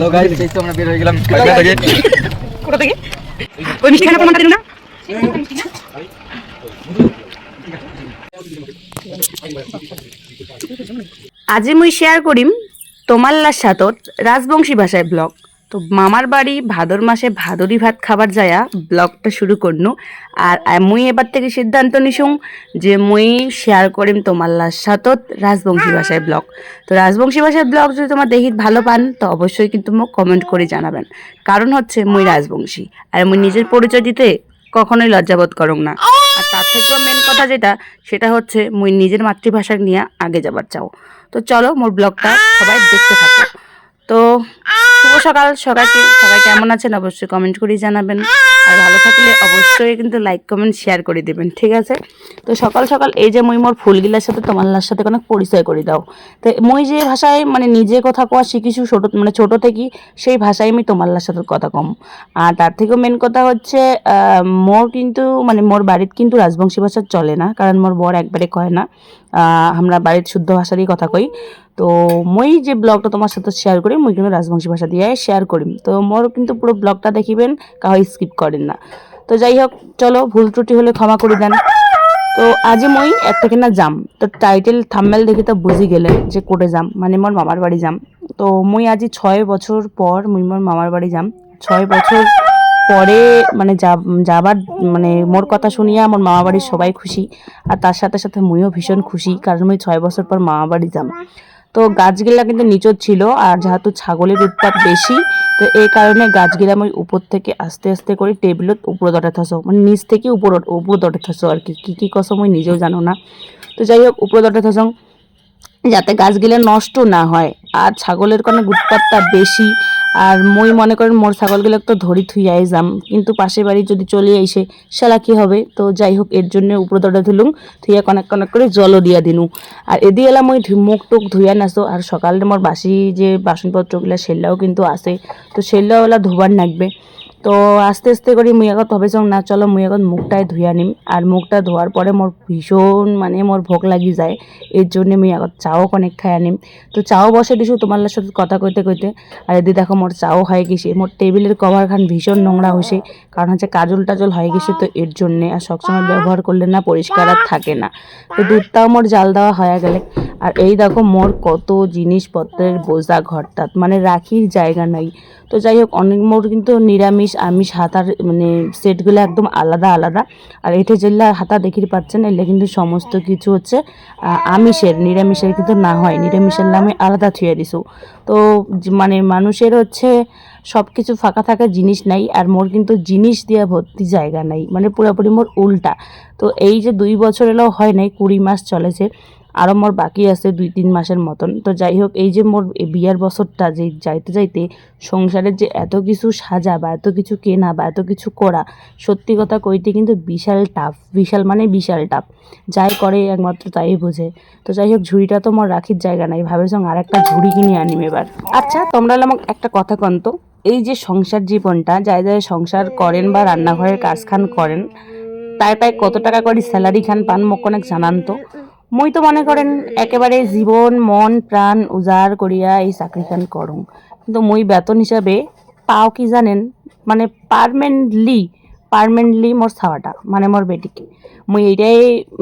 Hello guys এই তো আমরা বের হয়ে গেলাম। কোথা থেকে কোথা থেকে? ওই প্রমাণটা দিল না? আজি মুই শেয়ার করিম তোমাল্লার সাথত রাজবংশী ভাষায় ব্লগ তো মামার বাড়ি ভাদর মাসে ভাদরি ভাত খাবার যায়া ব্লগটা শুরু করনু। আর মুই এবার থেকে সিদ্ধান্ত নিছুং যে মুই শেয়ার করিম তোমাল্লার সাথত রাজবংশী ভাষায় ব্লগ। তো রাজবংশী ভাষায় ব্লগ যদি তোমার দেখি ভালো পান, তো অবশ্যই কিন্তু মোক কমেন্ট করে জানাবেন। কারণ হচ্ছে মুই রাজবংশী, আর মুই নিজের পরিচয় দিতে কখনোই লজ্জাবোধ করং না। আর তার থেকেও মেন কথা যেটা, সেটা হচ্ছে মুই নিজের মাতৃভাষা নিয়ে আগে যাবার চাও। তো চলো মোর ব্লগটা সবাই দেখতে থাকো। তো শুভ সকাল সবাইকে। সবাই কেমন আছেন অবশ্যই কমেন্ট করে জানাবেন। আর ভালো থাকলে অবশ্যই কিন্তু লাইক কমেন্ট শেয়ার করে দিবেন, ঠিক আছে? তো সকাল সকাল এই যে মুই মোর ফুলগিলার সাথে তোমাল্লার সাথে কোনো পরিচয় করে দাও। তো মুই যে ভাষায় মানে নিজে কথা কোয়া শিখিছু ছোট মানে ছোট থেকে সেই ভাষায় আমি তোমাল্লার সাথে কথা কম। আর তার থেকেও মেন কথা হচ্ছে মোর কিন্তু মানে মোর বাড়িতে কিন্তু রাজবংশী ভাষা চলে না, কারণ মোর বর একবারে কয় না। আমরা বাড়ির শুদ্ধ ভাষারই কথা কই। তো মই যে ব্লগটা তোমার সাথে শেয়ার করি, মই কিন্তু রাজবংশী ভাষা দিয়ে শেয়ার করি। তো মোর কিন্তু পুরো ব্লগটা দেখিবেন কাউ স্কিপ করেন না। তো যাই হোক, চলো, ভুল ত্রুটি হলে ক্ষমা করে দেন। তো আজি মই একটা কিনা যাম। তো টাইটেল থাম্মেল দেখি তো বুঝি গেলে যে কোটে যাম মানে মোর মামার বাড়ি যাম। তো মই আজি ছয় বছর পর মুই মোর মামার বাড়ি যাম। ছয় বছর পরে মানে যাব- যাবার মানে মোর কথা শুনিয়া আমার মামা বাড়ির সবাই খুশি। আর তার সাথে সাথে মুইও ভীষণ খুশি, কারণ আমি ছয় বছর পর মামা বাড়ি যাম। তো গাছগুলা কিন্তু নিচর ছিল আর যেহেতু ছাগলের উৎপাত বেশি, তো এই কারণে গাছগুলা আমি উপর থেকে আস্তে আস্তে করে টেবিলত উপরে দটে থাসো মানে নিচ থেকে উপর উপর দটে থাসো আর কি। কী কী কসম নিজেও জানো না। তো যাই হোক, উপরে দটে থাসং যাতে গাছগুলো নষ্ট না হয় আর ছাগলের কোনো উৎপাতটা বেশি আর মই মনে করেন মোর ছাগলগুলো তো ধরি থুইয়াই যাম। কিন্তু পাশের বাড়ি যদি চলে আইসে সেলা কি হবে? তো যাই হোক, এর জন্য উপরদটা ধুলুম থুইয়া কনেক কনেক করে জলও দিয়া দিনু। আর এদি এলা মই মুখ টুক ধুইয়া নাচো আর সকালে মোর বাসি যে বাসনপত্রগুলো, সেল্লাও কিন্তু আছে। তো সেল্লাওলা ধোবার নাগবে। তো আস্তে আস্তে করে মুই আগত ভাবে যাও না, চলো মুই আগত মুখটাই ধুইয়া নিম আর মুখটা ধোয়ার পরে মোর ভীষণ মানে মোর ভোক লাগি যায়, এর জন্য মুই আগত চাও অনেক খাই আনিম। তো চাও বসে দিছো তোমার সাথে কথা কইতে কইতে। আর এদি দেখো মোর চাও হয়ে গেছে, মোর টেবিলের কভার খান ভীষণ নোংরা হয়েছে কারণ হচ্ছে কাজল টাজল হয়ে গেছে তো এর জন্যে, আর সবসময় ব্যবহার করলে না পরিষ্কার আর থাকে না। তো দুধটাও মোর জাল দেওয়া হয়ে গেলে। আর এই দেখো মোর কত জিনিসপত্রের বোঝা ঘরটাত মানে রাখির জায়গা নাই। তো যাই হোক, অনেক মোর কিন্তু নিরামিষ, আমিষ হাতার মানে সেটগুলো একদম আলাদা আলাদা। আর এটা যেগুলা হাতা দেখিতে পাচ্ছেন, এগুলো কিন্তু সমস্ত কিছু হচ্ছে আমিষের, নিরামিষের কিন্তু না হয়। নিরামিষের নামে আলাদা থুয়ে দিছো তো মানে মানুষের হচ্ছে সব কিছু ফাঁকা থাকা জিনিস নাই, আর মোর কিন্তু জিনিস দিয়া ভর্তি জায়গা নাই মানে পুরোপুরি মোর উল্টা। তো এই যে দুই বছর এলেও হয় নাই, কুড়ি মাস চলেছে আরও মোর বাকি আছে দুই, তিন মাসের মতন। তো যাই হোক এই যে মোর বিয়ার বছরটা যে যাইতে যাইতে সংসারের যে এত কিছু সাজা বা এত কিছু কেনা বা এত কিছু করা, সত্যি কথা কইতে কিন্তু বিশাল টাফ, বিশাল মানে বিশাল টাফ। যাই করে একমাত্র তাই বোঝে। তো যাই হোক ঝুড়িটা তো মোর রাখির জায়গা নাই ভাবেছং আর একটা ঝুড়ি কিনে আনিম এবার। আচ্ছা তোমরা হলে আমাকে একটা কথা কন্ত এই যে সংসার জীবনটা, যাই যাই সংসার করেন বা রান্নাঘরের কাজ খান করেন, তাই তাই কত টাকা করে স্যালারি খান পান মোক অনেক জানান তো। মুই তো মনে করেন একেবারে জীবন, মন, প্রাণ উজাড় করিয়া এই চাকরি খান করং কিন্তু মই বেতন হিসাবে পাও কি জানেন? মানে পারমানেন্টলি পারমানেন্টলি মোর ছাওয়াটা মানে মোর বেটিকে। মই এইটাই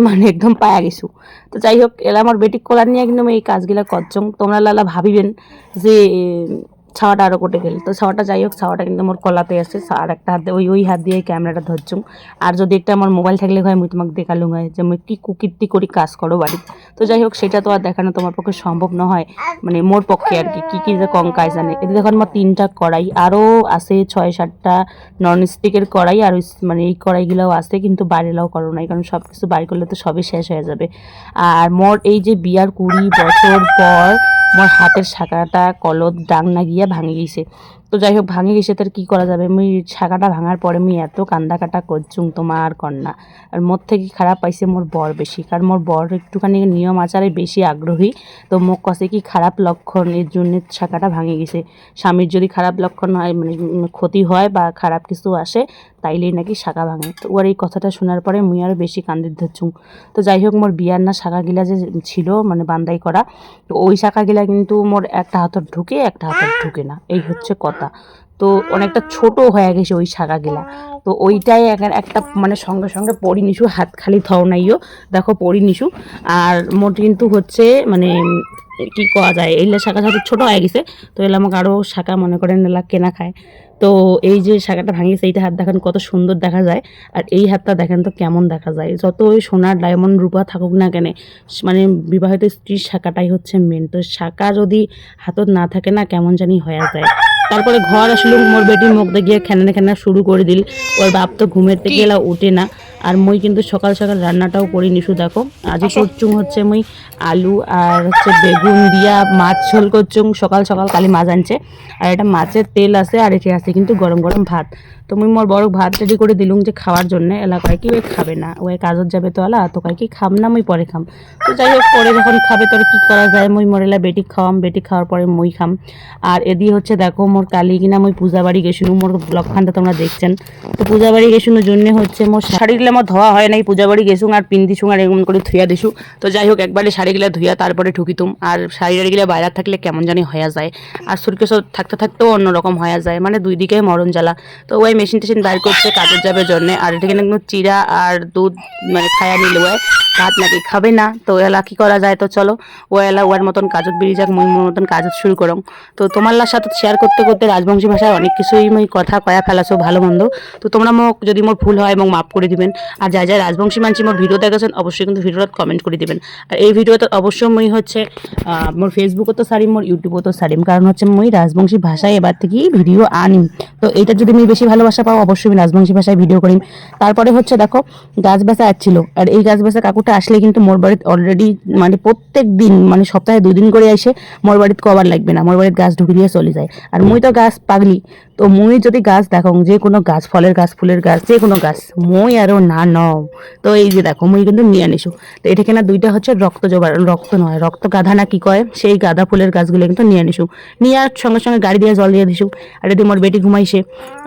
মানে একদম পায়া গেছো। তো যাই হোক, এলা আমার বেটিক কোলার নিয়ে কিন্তু মুই এই কাজগুলা করছং তোমরা লালা ভাবিবেন যে ছাওয়াটা আরও কোটে গেল। তো ছাওয়াটা যাই হোক, ছাওয়াটা কিন্তু মোর কলাতে আছে। আর একটা হাত, ওই ওই হাত দিয়ে ক্যামেরাটা ধরছুম। আর যদি একটা আমার মোবাইল থাকলে হয়, মুই তোমাকে দেখালুম হয় যে, মুই কি কুকীর্তি করি, কাজ করো বাড়ি তো যাই হোক, সেটা তো আর দেখানো তোমার পক্ষে সম্ভব নয়। মানে মোর পক্ষে আর কি, কী কী যে কম কাজ জানে। এতে দেখুন আমার তিনটা কড়াই আরও আছে ছয়, সাতটা নন স্টিকের কড়াই, আর মানে এই কড়াইগুলোও আছে, কিন্তু বাইরেলাও করো নাই, কারণ সব কিছু বাইর করলে তো সবই শেষ হয়ে যাবে। আর মোর এই যে বিয়ার কুড়ি বছর পর মোর হাতের শাখাটা কলত ডাং না গিয়া ভাঙে গেছে। তো যাই হোক, ভাঙে গেছে, তার কি করা যাবে? মুই শাখাটা ভাঙার পরে মুই এত কান্দা কাটা করছুম তোমার কন্যা। আর মোর থেকে খারাপ পাইছে? মোর বর বেশি। কারণ মোর বর একটুখানি নিয়ম আচারে বেশি আগ্রহী। তো মোক কষে কি খারাপ লক্ষণ এর জন্য শাখাটা ভাঙে গেছে। স্বামীর যদি খারাপ লক্ষণ হয় মানে ক্ষতি হয় বা খারাপ কিছু আসে তাইলেই নাকি শাখা ভাঙে। তো ওর এই কথাটা শোনার পরে মুই আরও বেশি কান্দির ধরছুম। তো যাই হোক মোর বিয়ার না শাখাগিলা যে ছিল মানে বান্দাই করা, তো ওই শাখাগিলা কিন্তু মোর একটা হাতত ঢুকে, একটা হাতত ঢুকে না। এই হচ্ছে কথা। তো অনেকটা ছোট হয়ে গেছে ওই শাখাগুলা তো ওইটাই এক- একটা মানে সঙ্গে সঙ্গে পরি নিশু, হাত খালি থও নাইও দেখো পরি নিশু। আর মোট কিন্তু হচ্ছে মানে কি করা যায়? এইলা শাখা শাখা ছোট হয়ে গেছে, তো এলা আমাকে আরও শাখা মনে করেন এলা কেনা খায়। তো এই যে শাখাটা ভাঙিয়েছে, এইটা হাত দেখেন কত সুন্দর দেখা যায়। আর এই হাতটা দেখেন তো কেমন দেখা যায়। যত ওই সোনার ডায়মন্ড রূপা থাকুক না কেন মানে বিবাহিত স্ত্রীর শাখাটাই হচ্ছে মেন তো শাখা যদি হাতত না থাকে না, কেমন জানি হয়ে যায়। তারপরে ঘর আসলে মোর বেটির মুখ গিয়ে খেনা খেনা শুরু করে দিল। ওর বাপ তো ঘুমের থেকে এলা উঠে না। আর মই কিন্তু সকাল সকাল রান্নাটাও করি নিশু দেখো। আজ করছুম হচ্ছে মই আলু আর হচ্ছে বেগুন দিয়া মাছ ঝোল করছুম সকাল সকাল কালি মাছ আনছে। আর এটা মাছের তেল আছে আর এটি আছে কিন্তু গরম গরম ভাত। তো মুই মোর বড় ভাত রেডি করে দিলুম যে খাওয়ার জন্য। এলাকায় কি ওই খাবে না? ওই কাজত যাবে তো এলা তো কয়, কি খাম না, মুই পরে খাম। তো যাই হোক, পরে যখন খাবে তোর কি করা যায়? মুই মরেলা বেটি খাওয়াম, বেটি খাওয়ার পরে মুই খাম। আর এদি হচ্ছে দেখো, মোর কালি কিনা মুই পূজা বাড়ি গেছিনু মোর ব্লগখানটা তোমরা দেখছেন। তো পূজা বাড়ি গেছিনু জন্য হচ্ছে মোর শাড়িগুলো আমার ধোয়া হয় নাই, পূজা বাড়ি গেছুং আর পিন্দিছুং আর এমন করে ধুইয়া দিছু। তো যাই হোক, একবারে শাড়িগুলা ধুইয়া তারপরে ঠুকিতুম আর শাড়ি টাড়িগুলা বাইরে থাকলে কেমন জানি হয়ে যায়। আর সুরকেশ থাকতে থাকতেও অন্যরকম হয়ে যায় মানে দুই দিকে মরণ জ্বালা। তো ওই মেশিন টেশিন বাইর করছে কাজের যাবে জন্যে। আর এটা কিন্তু চিরা আর দুধ মানে খায়া নিল ভাত নাকি খাবে না। তো এলা কি করা যায়? তো চলো ও এলা ওয়ার মতন কাজত বেরিয়ে যাক মুই মতন কাজত শুরু করং। তো তোমার সাথে শেয়ার করতে করতে রাজবংশী ভাষায় অনেক কিছুই মই কথা কয়া ফেলাছো, ভালো মন্দ। তো তোমরা মোক যদি মোর ভুল হয় এবং মাফ করে দিবেন। আর যা যা রাজবংশী মানছি মোর ভিডিও দেখেছেন, অবশ্যই কিন্তু ভিডিওত কমেন্ট করে দিবেন। আর এই ভিডিওতে অবশ্যই মই হচ্ছে মোর ফেসবুকও তো সারিম, মোর ইউটিউবও তো সারিম। কারণ হচ্ছে মই রাজবংশী ভাষায় এবার থেকেই ভিডিও আনিম তো এটা যদি আমি বেশি ভালোবাসা পাও, অবশ্যই আমি রাজবংশী ভাষায় ভিডিও করিম। তারপরে হচ্ছে দেখো, গাছ বেচা আসছিল আর এই গাছ বাসা কাকুটা আসলে কিন্তু মোর বাড়িতে অলরেডি মানে প্রত্যেক দিন মানে সপ্তাহে দুদিন করে এসে মোর বাড়িতে কবার লাগবে না। মোর বাড়িতে গাছ ঢুকে দিয়ে চলে যায়। আর মুই তো গাছ পাগলি। তো মুই যদি গাছ দেখো, যে কোনো গাছ, ফলের গাছ, ফুলের গাছ, যে কোনো গাছ, মই আরও না নও। তো এই যে দেখো, মুই কিন্তু নিয়ে আনিসু তো এটা কিনা দুইটা হচ্ছে রক্ত জোগাড়, রক্ত নয়, রক্ত গাধা না কি কয়? সেই গাঁদা ফুলের গাছগুলো কিন্তু নিয়ে আনিসু নিয়ে আর সঙ্গে সঙ্গে গাড়ি দিয়ে জল দিয়ে দিসু আর যদি মোর বেটি ঘুমাইছে,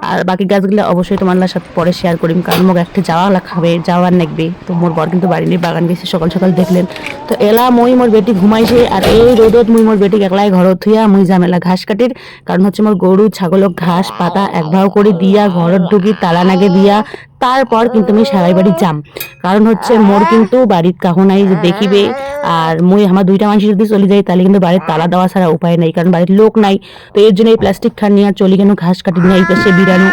আর বাকি গাছগুলো অবশ্যই তোমার সাথে পরে শেয়ার করিম, কারণ মোক একটা যাওয়া খাবে, যাওয়ার নেকবে তো মোর বর কিন্তু বাড়ি নিয়ে বাগান গেছে, সকাল সকাল দেখলেন। তো এলা মই মোর বেটি ঘুমাইছে, আর এই রোদত মুই মোর বেটিক একলাই ঘরত থুইয়া মুই জামেলা ঘাস কাটির, কারণ হচ্ছে মোর গরু ছাগলক ঘাস। পাতা একভাও করে দিয়া ঘরত ঢুকি, তালা নাগে দিয়া, তারপর কিন্তু আমি সারাই বাড়ি যাম। কারণ হচ্ছে মোর কিন্তু বাড়ির কাহো নাই দেখিবে, আর মুই আমার দুইটা মানুষ যদি চলে যাই তাহলে কিন্তু বাড়ির তালা দেওয়া ছাড়া উপায় নাই, কারণ বাড়ির লোক নাই। তো এর জন্য এই প্লাস্টিক খান নিয়ে চলি কেন, ঘাস কাটি নিয়ে এই পাশে বিরানো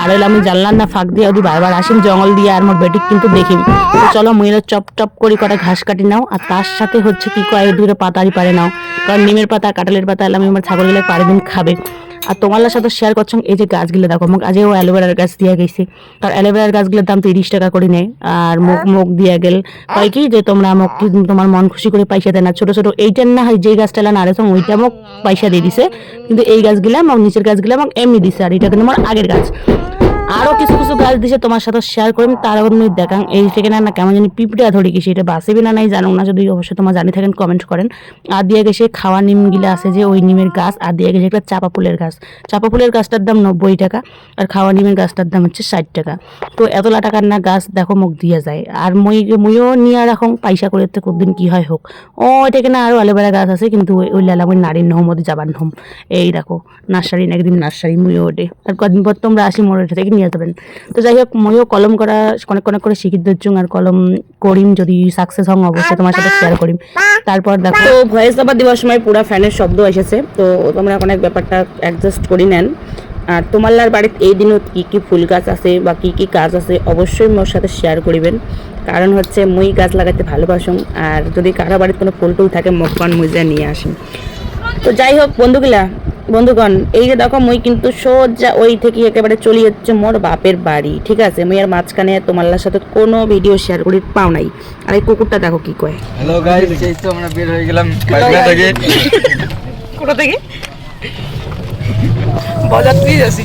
আর এলা আমি জানলাম না, ফাঁক দিয়ে যদি বারবার আসিম জঙ্গল দিয়ে আর মোর বেটিক কিন্তু দেখিম। তো চলো মুইরা চপ টপ করে কটা ঘাস কাটি নাও, আর তার সাথে হচ্ছে কি কয় দূরে পাতারি পারে নাও। কারণ নিমের পাতা, কাঁঠালের পাতা, এলাম আমার ছাগলগুলো পারে দিন খাবে। আর তোমার সাথে শেয়ার করছ এই যে গাছগুলো দেখো মোক আজও অ্যালোভেরার গাছ দিয়ে গেছে। কারণ অ্যালোভেরার গাছগুলোর দাম তিরিশ টাকা করে নেয় আর মুখ মুখ দিয়ে গেল। কয় কি যে তোমরা মোক তোমার মন খুশি করে পয়সা দেয় না ছোট ছোট এইটার না হয় যে গাছটা না আরেছ ওইটা মোক পয়সা দিয়ে দিছে। কিন্তু এই গাছগুলা আমার নিচের গাছগুলা আমাকে এমনি দিছে আর এটা কিন্তু আমার আগের গাছ। আরও কিছু কিছু গাছ দিছে তোমার সাথে শেয়ার করিম তার আমি দেখাং এই থেকে না কেমন জানি পিঁপড়া ধরে গেছে, এটা বাঁচবে না নাই জানো না, যদি অবশ্যই তোমার জানি থাকেন কমেন্ট করেন। আর দিয়ে গেছে খাওয়া নিম গিলা আছে যে ওই নিমের গাছ, আর দিয়ে গেছে একটা চাপা ফুলের গাছ। চাপা ফুলের গাছটার দাম নব্বই টাকা, আর খাওয়া নিমের গাছটার দাম হচ্ছে ষাট টাকা। তো এতলা টাকার না গাছ দেখো মুখ দিয়ে যায়। আর মই মইও নিয়ে রাখো, পয়সা করে তো কদিন কি হয় হোক। ও, এটা কিনা আরও অ্যালোভেরা গাছ আছে, কিন্তু ওই- ওই লালা ওই নারীর নহম ওদের যাবার নহম। এই দেখো, নার্সারি না একদিন নার্সারি মুইও ওটে আর কদিন পর তোমরা আসি থেকে নিয়ে যাবেন। তো যাই হোক মইও কলম করা অনেক অনেক করে শিখিত দিচ্ছুং আর কলম করিম যদি সাকসেস হং অবশ্যই তোমার সাথে শেয়ার করিম। তারপর দেখো, তো ভয়েস ওভার দেওয়ার সময় পুরো ফ্যানের শব্দ এসেছে, তো তোমরা অনেক ব্যাপারটা অ্যাডজাস্ট করে নেন। আর তোমাল্লার বাড়িতে এই দিনত কি কি ফুল গাছ আছে বা কি কি কাজ আছে, অবশ্যই মোর সাথে শেয়ার করিবেন। কারণ হচ্ছে মুই গাছ লাগাতে ভালোবাসুন আর যদি কারও বাড়িতে কোনো ফুল টুল থাকে মকবান মুজে নিয়ে আসেন তো যাই হোক, বন্ধুগুলা বন্ধুগণ এই যে দেখো মুই কিন্তু সোজা ওই থেকে একেবারে চলে যাচ্ছে মোর বাপের বাড়ি ঠিক আছে? মুই আর মাঝখানে তোমার সাথে কোনো ভিডিও শেয়ার করি পাও নাই। আর এই কুকুরটা দেখো কি কয়। হ্যালো গাইস এই তো আমরা বের হয়ে গেলাম পাটনা থেকে। কোথা থেকে? বাজার দিয়ে যাচ্ছি।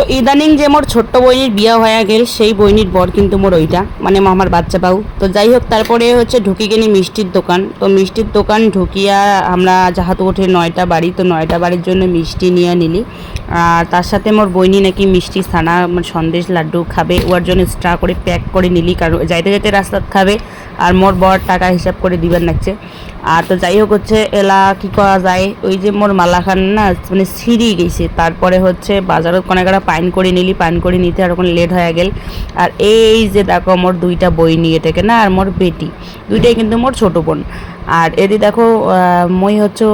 তো ইদানিং যে মোর ছোট্ট বইনির বিয়া হয়ে গেল, সেই বইনির বর কিন্তু মোর ওইটা মানে আমার বাচ্চা পাও তো যাই হোক তারপরে হচ্ছে ঢুকি গেনি মিষ্টির দোকান। তো মিষ্টির দোকান ঢুকিয়া আমরা যাহাতো ওঠে নয়টা বাড়ি, তো নয়টা বাড়ির জন্য মিষ্টি নিয়ে নিলি। আর তার সাথে মোর বইনি নাকি মিষ্টি ছানা মানে সন্দেশ লাড্ডু খাবে ওর জন্য এক্সট্রা করে প্যাক করে নিলি, কারণ যাইতে যাইতে রাস্তাত খাবে, আর মোর বর টাকা হিসাব করে দিবার লাগছে। আর তো যাই হোক হচ্ছে এলা কি করা যায়? ওই যে মোর মালাখান না মানে সিঁড়ি গেছে। তারপরে হচ্ছে বাজারত কনেকটা পাইন করে নিলি, পাইন করে নিতে আর ওখানে লেট হয়ে গেল। আর এই যে দেখো মোর দুইটা বই নিয়ে থেকে না, আর মোর বেটি। দুইটাই কিন্তু মোর ছোটো বোন। আর এদি দেখো মই হচ্ছে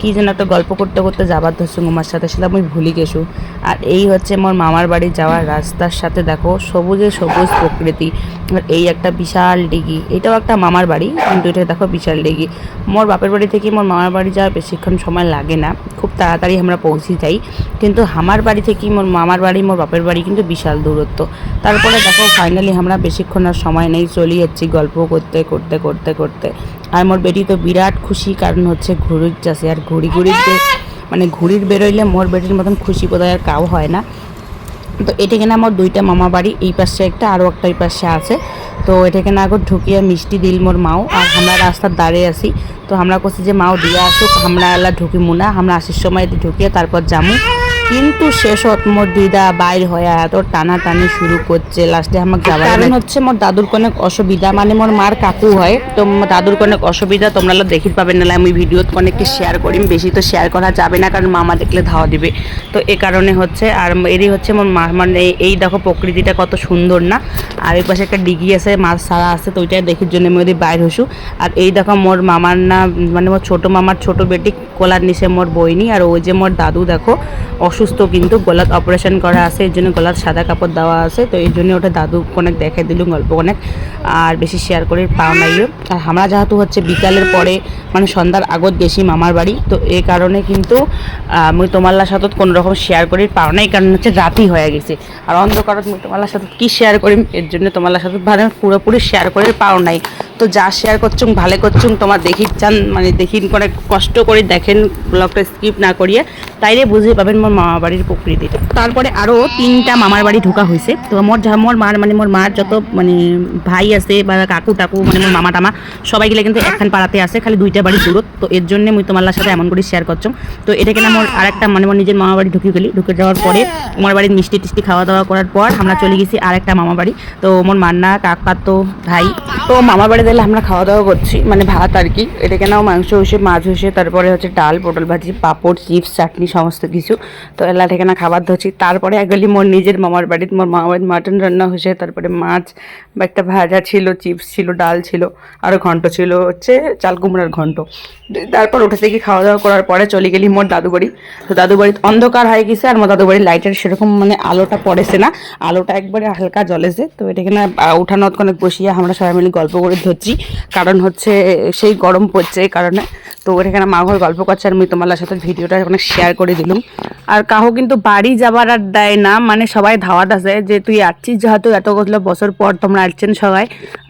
কি যেন একটা গল্প করতে করতে যাবার ধরছি আমার সাথে, সেটা আমি ভুলি গেছু। আর এই হচ্ছে মোর মামার বাড়ি যাওয়ার রাস্তার সাথে দেখো, সবুজে সবুজ প্রকৃতি। আর এই একটা বিশাল ডিগি, এটাও একটা মামার বাড়ি, কিন্তু এটা দেখো বিশাল ডিগি। মোর বাপের বাড়ি থেকে মোর মামার বাড়ি যাওয়ার বেশিক্ষণ সময় লাগে না, খুব তাড়াতাড়ি আমরা পৌঁছে যাই। কিন্তু আমার বাড়ি থেকে মোর মামার বাড়ি, মোর বাপের বাড়ি কিন্তু বিশাল দূরত্ব। তারপরে দেখো ফাইনালি আমরা বেশিক্ষণ আর সময় নেই, চলে যাচ্ছি গল্প করতে করতে করতে করতে। আর মোর বেটি তো বিরাট খুশি, কারণ হচ্ছে ঘুড়ির চাষে। আর ঘুড়ি ঘুড়ির যে মানে ঘুড়ির বেরোইলে মোর বেটির মতন খুশি বোধহয় আর কাউ হয় না। তো এটা কিনা আমার দুইটা মামা বাড়ি, এই পাশে একটা, আরও একটা এই পাশে আছে। তো এটা কিনা আগর ঢুকিয়ে মিষ্টি দিল মোর মাও, আর আমরা রাস্তার দাঁড়িয়ে আছি। তো আমরা করছি যে মাও দিয়ে আসুক, আমরা এলা ঢুকি মুনা আমরা আসার সময় ঢুকিয়ে তারপর যামু। কিন্তু শেষত মোর দিদা বাইর হয়ে এত টানা টানি শুরু করছে। লাস্টে আমাকে যাবার কারণ হচ্ছে মোর দাদুর অনেক অসুবিধা মানে মোর মার কাকু হয় তো দাদুর অনেক অসুবিধা তোমরা দেখি পাবেন না। আমি ভিডিওত অনেককে শেয়ার করি বেশি তো শেয়ার করা যাবে না কারণ মামা দেখলে ধাওয়া দিবে। তো এ কারণে হচ্ছে আর এরই হচ্ছে মোর মা মানে এই দেখো প্রকৃতিটা কত সুন্দর না? আর এই পাশে একটা ডিগি আছে মাছ সারা আছে তো ওইটাই দেখির জন্য আমি ওদের বাইর হসু। আর এই দেখো মোর মামার না মানে মোর ছোট মামার ছোট বেটি কোলার নিচে মোর বইনি আর ওই যে মোর দাদু দেখো অসুস্থ কিন্তু গলাত অপারেশন করা আছে, এর জন্য গলাত সাদা কাপড় দেওয়া আছে, তো এই জন্য ওটা দাদু অনেক দেখে দিলুম গল্প অনেক, আর বেশি শেয়ার করে পাও নাই আর আমরা যেহেতু হচ্ছে বিকালের পরে মানে সন্ধ্যার আগত গেছি মামার বাড়ি, তো এই কারণে কিন্তু মুই তোমার সাথে কোনো রকম শেয়ার করি পাও নাই, কারণ হচ্ছে রাতি হয়ে গেছে। আর অন্ধকারত মুই তোমার সাথে কী শেয়ার করিম, এর জন্য তোমার সাথে মানে পুরোপুরি শেয়ার করে পাও নাই। তো যা শেয়ার করছুম ভালো করছুম তোমার দেখি চান মানে দেখি করে কষ্ট করে দেখেন ব্লগটা স্কিপ না করিয়ে, তাইলে বুঝে পাবেন মোর মামা বাড়ির প্রকৃতিটা। তারপরে আরও তিনটা মামার বাড়ি ঢোকা হয়েছে তো মোর মোর মার মানে মোর মার যত মানে ভাই আছে বা কাকু টাকু মানে মোর মামা টামা, সবাই গেলে কিন্তু একখান পাড়াতে আসে খালি দুইটা বাড়ি দূরত তো এর জন্য মুই তোমার সাথে এমন করে শেয়ার করছ। তো এটা কিনা মোর আরেকটা মানে মোর নিজের মামা বাড়ি ঢুকে গেলি। ঢুকে যাওয়ার পরে আমার বাড়ির মিষ্টি টিষ্টি খাওয়া দাওয়া করার পর আমরা চলে গেছি আরেকটা মামা বাড়ি। তো মোর মান্না কাকা তো ভাই, তো মামা বাড়ি দিলে আমরা খাওয়া দাওয়া করছি মানে ভাত আর কি। এটা কেনাও মাংস হয়েছে মাছ হয়েছে তারপরে হচ্ছে ডাল, পটল ভাজি, পাঁপড়, চিপস, চাটনি, সমস্ত কিছু। তো এলা ঠিকানা খাবার ধরছি। তারপরে একগুলি মোর নিজের মামার বাড়িতে, মোর মামার বাড়িতে মাটন রান্না হয়েছে তারপরে মাছ, বা একটা ভাজা ছিল, চিপস ছিল, ডাল ছিল আরও ঘন্ট ছিল, হচ্ছে চাল কুমড়ার ঘন্ট। তারপর উঠে থেকে খাওয়া দাওয়া করার পরে চলে গেলি মোর দাদু বাড়ি তো দাদু বাড়িতে অন্ধকার হয়ে গেছে, আর মোর দাদু বাড়ির লাইটের সেরকম মানে আলোটা পড়েছে না। আলোটা একবারে হালকা জ্বলেছে তো এটা এখানে উঠানো অনেক বসিয়ে আমরা সবাই মিলে গল্প করে ধরছি কারণ হচ্ছে সেই গরম পড়ছে এই কারণে। তো এখানে মা ঘর গল্প করছে আর আমি তোমার সাথে ভিডিওটা অনেক শেয়ার করে দিলাম। আর কাহো কিন্তু বাড়ি যাবার আর দেয় না মানে সবাই ধাওয়াত আছে যে তুই আসছিস যেহেতু এত কতগুলো বছর পর তোমরা আসছেন সবাই।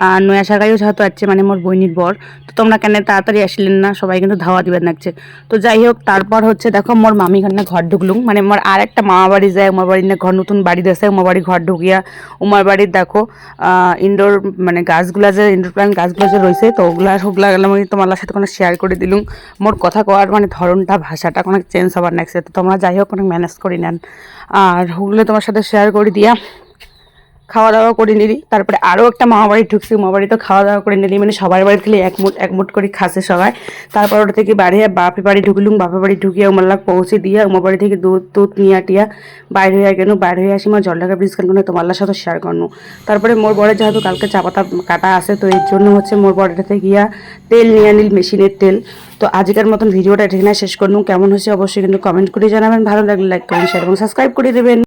আর নয়া শাখায়ও যেহেতু আসছে মানে মোর বইনির বর। তো তোমরা কেন তাড়াতাড়ি আসলেন না? সবাই কিন্তু ধাওয়া দিবেন লাগছে। তো যাই হোক, তারপর হচ্ছে দেখো মোর মামি ঘর ঘর ঢুকলুম। মানে মোর আর একটা মামা বাড়ি যায়, উমার বাড়ির না ঘর, নতুন বাড়ি দেশে উমার বাড়ি ঘর ঢুকিয়া। উমার বাড়ির দেখো ইনডোর মানে গাছগুলা যে ইনডোর প্ল্যান্ট গাছগুলো যে রয়েছে, তো ওগুলা ওগুলা গেলাম আমি তোমার সাথে কোনো শেয়ার করে দিলুম। মোর কথা কওয়ার মানে ধরনটা, ভাষাটা কোনো চেঞ্জ হবার নেক্সট তো তোমরা যাই হোক অনেক ম্যানেজ করে নেন। আর ওগুলো তোমার সাথে শেয়ার করে দিয়া খাওয়া দাওয়া করে নিলি, তারপরে আরও একটা মামা বাড়ি ঢুকছি মামা বাড়িতে খাওয়া দাওয়া করে নিলি মানে সবার বাড়ি থেকে এক মুঠ করে খাসে সবাই। তারপর ওটা থেকে বাইরে বাপে বাড়ি ঢুকলুম বাপে বাড়ি ঢুকিয়ে উমার পৌঁছে দিয়ে উমার বাড়ি থেকে দুধ দুধ নিয়ে টিয়া বাইরে হয়ে গেল বাইরে হয়ে আসি আমার জলঢাকা ব্রিজ কেন তোমার সাথে শেয়ার করনু। তারপরে মোর বড়ে যেহেতু কালকে চা পাতা কাটা আছে, তো এর জন্য হচ্ছে মোর বড়েটাতে গিয়া তেল নিয়ে নিল, মেশিনের তেল। তো আজকের মতন ভিডিওটা এখানে শেষ করনু, কেমন হয়েছে অবশ্যই কিন্তু কমেন্ট করে জানাবেন, ভালো লাগলে লাইক কমেন্ট শেয়ার এবং সাবস্ক্রাইব করে দেবেন।